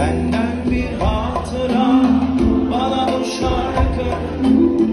Senden bir hatıra bana bu şarkı.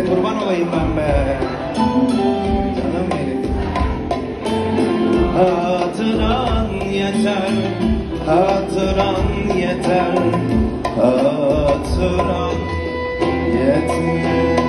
işte kurban olayım ben be. Canım benim. Hatıran yeter, hatıran yeter, hatıran yeter.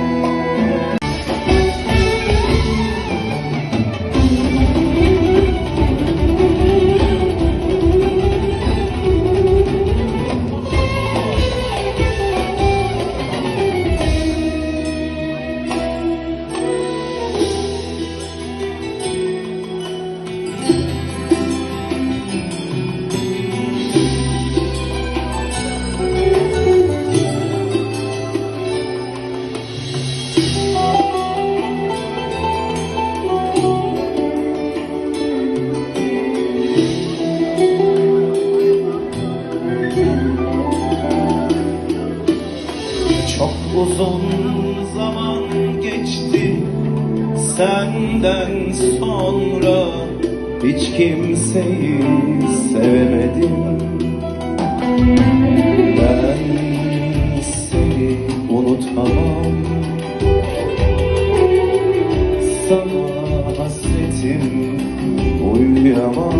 Uzun zaman geçti senden sonra. Hiç kimseyi sevemedim. Ben seni unutamam? Sana hasretim uyuyamam.